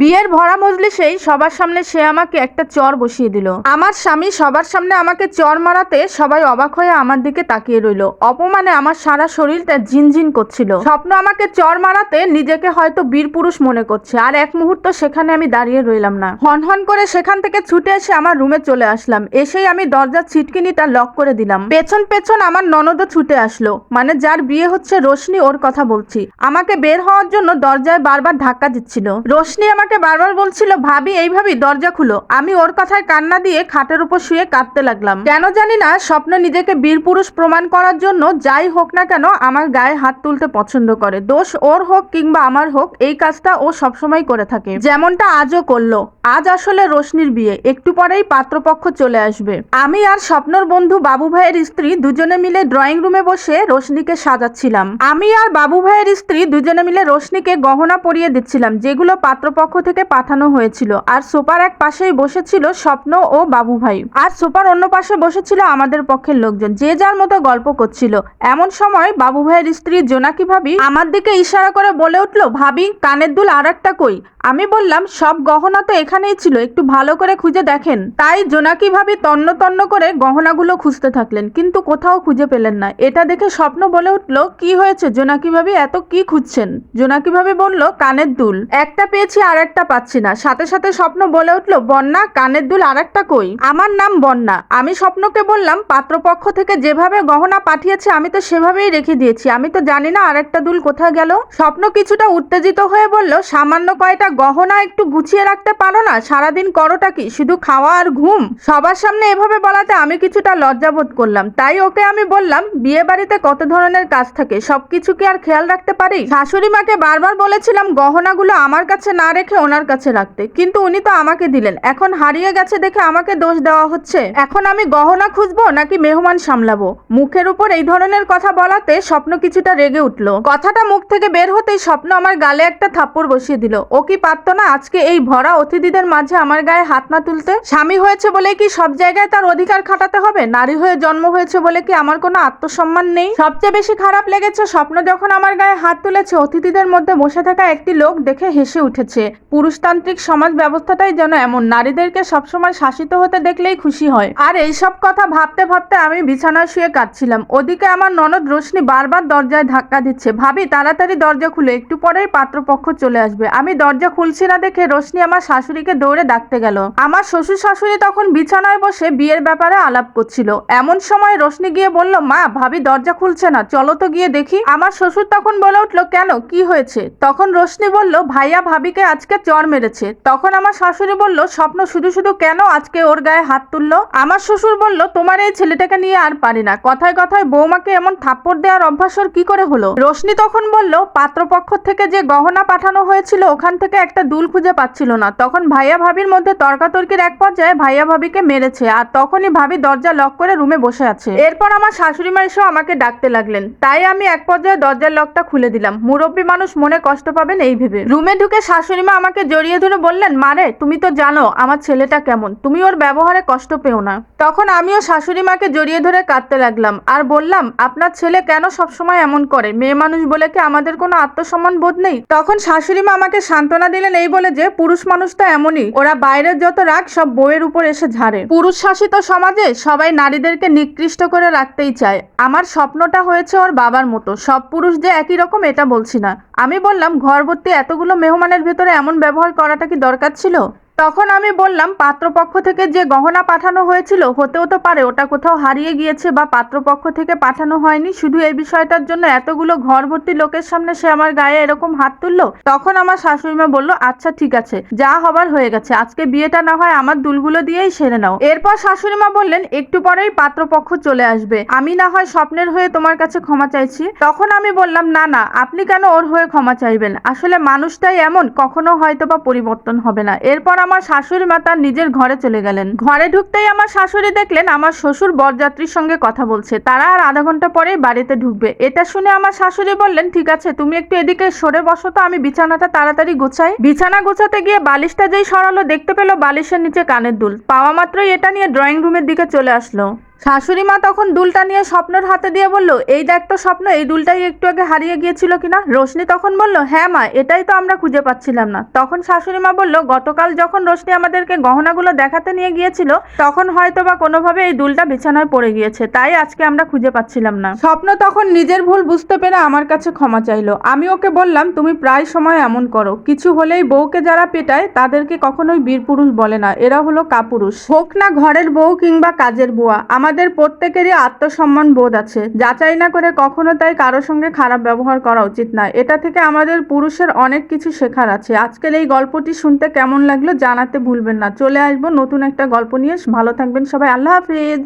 বিয়ের ভরা মজলিসেই সবার সামনে সে আমাকে একটা চর বসিয়ে দিল। আমার স্বামী সবার সামনে আমাকে চর মারাতে সবাই অবাক হয়ে আমার দিকে তাকিয়ে রইল। অপমানে আমার সারা শরীরটা ঝিনঝিন করছিল। স্বপ্ন আমাকে চর মারাতে নিজেকে হয়তো বীর পুরুষ মনে করছে। আর এক মুহূর্ত সেখানে আমি দাঁড়িয়ে রইলাম না। হন হন করে সেখান থেকে ছুটে এসে আমার রুমে চলে আসলাম। এসেই আমি দরজার ছিটকিনিটা লক করে দিলাম। পেছন পেছন আমার ননদও ছুটে আসলো। মানে যার বিয়ে হচ্ছে রোশনি ওর কথা বলছি। আমাকে বের হওয়ার জন্য দরজায় বারবার ধাক্কা দিচ্ছিল। রোশনি আমাকে বারবার বলছিল, ভাবি, এইভাবেই দরজা খুলো। আমি ওর কথায় কান্না দিয়ে খাটের উপর শুয়ে কাঁদতে লাগলাম। কেন জানি না, স্বপ্ন নিজেকে বীর পুরুষ প্রমাণ করার জন্য যাই হোক না কেন আমার গায়ে হাত তুলতে পছন্দ করে। দোষ ওর হোক কিংবা আমার হোক, এই কাজটা ও সবসময় করে থাকে। যেমনটা আজও করল। আজ আসলে রোশনির বিয়ে। একটু পরেই পাত্রপক্ষ চলে আসবে। আমি আর স্বপ্নর বন্ধু বাবু ভাইয়ের স্ত্রী দুজনে মিলে ড্রয়িং রুমে বসে রোশনিকে সাজাচ্ছিলাম। আমি আর বাবু ভাইয়ের স্ত্রী দুজনে মিলে রোশনিকে গহনা পরিয়ে দিচ্ছিলাম, যেগুলো পাত্রপক্ষ থেকে পাঠানো হয়েছিল। আর সোপার এক পাশেই বসেছিল স্বপ্ন ও বাবু ভাই আর সোপার অন্য পাশে বসেছিল আমাদের পক্ষের লোকজন। যে যার মতো গল্প করছিল। এমন সময় বাবু ভাইয়ের স্ত্রী জোনাকি ভাবি আমার দিকে ইশারা করে বলে উঠল, ভাবি, কানের দুল আর একটা কই? আমি বললাম, সব গহনা তো এখানেই ছিল, একটু ভালো করে খুঁজে দেখেন। তাই জোনাকি ভাবি তন্ন তন্ন করে গহনাগুলো খুঁজতে থাকলেন, কিন্তু কোথাও খুঁজে পেলেন না। এটা দেখে স্বপ্ন বলে উঠল, কি হয়েছে জোনাকি ভাবি? এত কি খুঁজছেন? জোনাকি ভাবি বলল, কানের দুল। একটা পেয়েছি আর একটা পাচ্ছি না। সাথে সাথে স্বপ্ন বলে উঠল, বন্যা, কানের দুল আর একটা কই? আমার নাম বন্যা। আমি স্বপ্নকে বললাম, পাত্রপক্ষ থেকে যেভাবে গহনা পাঠিয়েছে, আমি তো সেভাবেই রেখে দিয়েছি। আমি তো জানি না আর একটা দুল কোথায় গেল। স্বপ্ন কিছুটা উত্তেজিত হয়ে বলল, সামান্য কয়টা গহনা একটু গুছিয়ে রাখতে পারো না? সারাদিন করোটা কি? শুধু খাওয়া আর ঘুম? সবার সামনে এভাবে বলাতে আমি কিছুটা লজ্জাবোধ করলাম। তাই ওকে আমি বললাম, বিয়ে বাড়িতে কত ধরনের কাজ থাকে? সবকিছু কি আর খেয়াল রাখতে পারি? শাশুড়ি মাকে বারবার বলেছিলাম, গহনাগুলো আমার কাছে না রেখে ওনার কাছে রাখতে। কিন্তু উনি তো আমাকে দিলেন। এখন হারিয়ে গেছে দেখে আমাকে দোষ দেওয়া হচ্ছে। এখন আমি গহনা খুঁজবো নাকি মেহমান সামলাবো? মুখের উপর এই ধরনের কথা বলাতে স্বপ্ন কিছুটা রেগে উঠল। কথাটা মুখ থেকে বের হতেই স্বপ্ন আমার গালে একটা থাপ্পড় বসিয়ে দিল। ও কি পারতো না আজকে এই ভরা অতিথিদের মাঝে আমার গায়ে হাত না তুলতে? স্বামী হয়েছে বলে কি সব জায়গায় তার অধিকার খাটাতে হবে? নারী হয়ে জন্ম হয়েছে বলে কি আমার কোনো আত্মসম্মান নেই? সবচেয়ে বেশি খারাপ লেগেছে স্বপ্ন যখন আমার গায়ে হাত তুলেছে, অতিথিদের মধ্যে বসে থাকা একটি লোক দেখে হেসে উঠেছে। পুরুষতান্ত্রিক সমাজ ব্যবস্থাটাই যেন এমন। নারীদেরকে সবসময় শাসিত হতে দেখলেই খুশি হয়। আর এইসব কথা ভাবতে ভাবতে আমি বিছানায় শুয়ে কাঁদছিলাম। ওদিকে আমার ননদ রোশনি বারবার দরজায় ধাক্কা দিচ্ছে। ভাবি, তাড়াতাড়ি দরজা খুলে, একটু পরেই পাত্রপক্ষ চলে আসবে। আমি দরজা খুলছি না দেখে রোশনি আমার শাশুড়িকে দৌড়ে ডাকতে গেল। আমার শ্বশুর শাশুড়ি তখন বিছানায় বসে বিয়ের ব্যাপারে আলাপ করছিল। এমন সময় রোশনি গিয়ে বলল, মা, ভাবি দরজা খুলছে না, চলো তো গিয়ে দেখি। আমার শ্বশুর তখন বলে উঠল, কেন? কি হয়েছে? তখন রোশনি বলল, ভাইয়া ভাবিকে আজকে চর মেরেছে। তখন আমার শাশুড়ি বলল, স্বপ্ন শুধু শুধু কেন আজকে ওর গায়ে হাত তুললো? আমার শ্বশুর বলল, তোমার এই ছেলেটাকে নিয়ে আর পারি না। কথায় কথায় বৌমাকে এমন থাপ্পড় দেওয়ার অভ্যাস ওর কি করে হলো? রোশনি তখন বলল, পাত্রপক্ষ থেকে যে গহনা পাঠানো হয়েছিল, ওখান থেকে একটা দুল খুঁজে পাচ্ছিল না। তখন ভাইয়া ভাবির মধ্যে তর্কাতর্কির এক পর্যায়ে ভাইয়া ভাবিকে মেরেছে আর তখনই ভাবি দরজা লক করে রুমে বসে আছে। এরপর আমার শাশুড়ি মা এসেও আমাকে ডাকতে লাগলেন। তাই আমি এক পর্যায়ে দরজার লকটা খুলে দিলাম। মুরব্বী মানুষ মনে কষ্ট পাবেন এই ভেবে। রুমে ঢুকে শাশুড়ি মা আমাকে জড়িয়ে ধরে বললেন মারে তুমি তো জানো আমার ছেলেটা কেমন। তুমি ওর ব্যবহারে কষ্ট পেও না। তখন আমিও শাশুড়ি মাকে জড়িয়ে ধরে কাঁদতে লাগলাম আর বললাম, আপনার ছেলে কেন সবসময় এমন করে? মেয়ে মানুষ বলে কি আমাদের কোনো আত্মসম্মান বোধ নেই? তখন শাশুড়ি মা আমাকে সান্ত্বনা দিলেন এই বলে যে, পুরুষ মানুষ তো এমনই। ওরা বাইরের যত রাগ, সব বউয়ের উপর এসে ঝাড়ে। পুরুষ শাসিত সমাজে সবাই নারীদেরকে নিকৃষ্ট করে রাখতেই চায়। আমার স্বপ্নটা হয়েছে ওর বাবার মতো। সব পুরুষ যে একই রকম, এটা বলছি না। আমি বললাম ঘরভর্তি এতগুলো মেহমানের ভেতরে এমন ব্যবহার করাটা কি দরকার ছিল? তখন আমি বললাম, পাত্রপক্ষ থেকে যে গহনা পাঠানো হয়েছিল, হতেও তো পারে ওটা কোথাও হারিয়ে গিয়েছে বা পাত্রপক্ষ থেকে পাঠানো হয়নি। শুধু এই বিষয়টার জন্য এতগুলো ঘর ভর্তি লোকের সামনে সে আমার গায়ে এরকম হাত তুললো? তখন আমার শাশুড়িমা বলল আচ্ছা ঠিক আছে, যা হবার হয়ে গেছে। আজকে বিয়েটা না হয় আমার দুলগুলো দিয়েই সেরে নাও। এরপর শাশুড়িমা বললেন, একটু পরেই পাত্রপক্ষ চলে আসবে। আমি না হয় স্বপ্নের হয়ে তোমার কাছে ক্ষমা চাইছি। তখন আমি বললাম, না না, আপনি কেন ওর হয়ে ক্ষমা চাইবেন? আসলে মানুষটাই এমন, কখনো হয়তো বা পরিবর্তন হবে না। এরপর আমার শাশুড়ি মা তার নিজের ঘরে চলে গেলেন। ঘরে ঢুকতেই আমার শাশুড়ি দেখলেন আমার শ্বশুর বরযাত্রীর সঙ্গে কথা বলছে। তারা আর আধা ঘণ্টা পরে বাড়িতে ঢুকবে। এটা শুনে আমার শাশুড়ি বললেন, ঠিক আছে, তুমি একটু এদিকে সরে বসো তো, আমি বিছানাটা তাড়াতাড়ি গোছাই। বিছানা গোছাতে গিয়ে বালিশটা যেই সরালো, দেখতে পেল বালিশের নিচে কানের দুল। পাওয়া মাত্রই এটা নিয়ে ড্রয়িং রুমের দিকে চলে আসলো। শাশুড়ি মা তখন দুলটা নিয়ে স্বপ্নের হাতে দিয়ে বলল, এই দেখ তো স্বপ্ন, এই দুলটাই একটু আগে হারিয়ে গিয়েছিল কিনা? রোশনি তখন বলল হ্যাঁ মা, এটাই তো আমরা খুঁজে পাচ্ছিলাম না। তখন শাশুড়ি মা বলল, গতকাল যখন রোশনি আমাদেরকে গহনাগুলো দেখাতে নিয়ে গিয়েছিল, তখন হয়তো বা কোনোভাবে এই দুলটা বিছানায় পড়ে গিয়েছে, তাই আজকে আমরা খুঁজে পাচ্ছিলাম না। স্বপ্ন তখন নিজের ভুল বুঝতে পেরে আমার কাছে ক্ষমা চাইলো। আমি ওকে বললাম, তুমি প্রায় সময় এমন করো, কিছু হলেই বউকে যারা পেটায়, তাদেরকে কখনোই বীরপুরুষ বলে না, এরা হলো কাপুরুষ। হোক না ঘরের বউ কিংবা কাজের বুয়া আমাদের প্রত্যেকেরই আত্মসম্মান বোধ আছে। যাচাই না করে কখনো তাই কারোর সঙ্গে খারাপ ব্যবহার করা উচিত নয়। এটা থেকে আমাদের পুরুষের অনেক কিছু শেখার আছে। আজকের এই গল্পটি শুনতে কেমন লাগল জানাতে ভুলবেন না। চলে আসব নতুন একটা গল্প নিয়ে। ভালো থাকবেন সবাই। আল্লাহ হাফিজ।